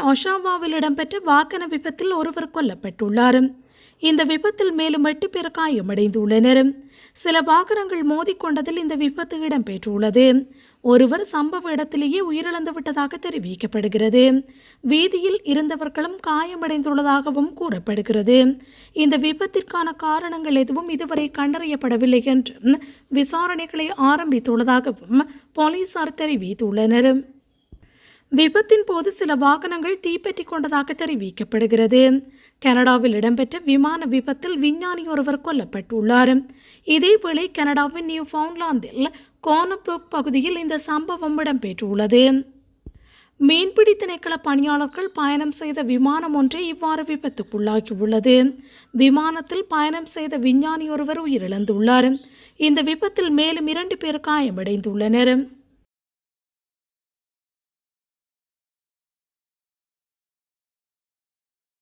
ஒஷாவாவில் இடம்பெற்ற வாகன விபத்தில் ஒருவர் கொல்லப்பட்டுள்ளார். இந்த விபத்தில் மேலும் எட்டு பேர் காயமடைந்துள்ளனர். சில வாகனங்கள் மோதிக்கொண்டதில் இந்த விபத்து இடம்பெற்றுள்ளது. ஒருவர் சம்பவ இடத்திலேயே உயிரிழந்து விட்டதாக தெரிவிக்கப்படுகிறது. வீதியில் இருந்தவர்களும் காயமடைந்துள்ளதாகவும் கூறப்படுகிறது. இந்த விபத்திற்கான காரணங்கள் எதுவும் இதுவரை கண்டறியப்படவில்லை என்றும் விசாரணைகளை ஆரம்பித்துள்ளதாகவும் போலீசார் தெரிவித்துள்ளனர். விபத்தின் போது சில வாகனங்கள் தீப்பற்றி கொண்டதாக தெரிவிக்கப்படுகிறது. கனடாவில் இடம்பெற்ற விமான விபத்தில் விஞ்ஞானி ஒருவர் கொல்லப்பட்டுள்ளார். இதேவேளை கனடாவின் நியூ ஃபவுண்ட்லாந்தில் கோனப்ரோக் பகுதியில் இந்த சம்பவம் இடம்பெற்றுள்ளது. மீன்பிடி திணைக்கள பணியாளர்கள் பயணம் செய்த விமானம் ஒன்றே இவ்வாறு விபத்துக்குள்ளாகியுள்ளது விமானத்தில் பயணம் செய்த விஞ்ஞானி ஒருவர் உயிரிழந்துள்ளார். இந்த விபத்தில் மேலும் இரண்டு பேர் காயமடைந்துள்ளனர்.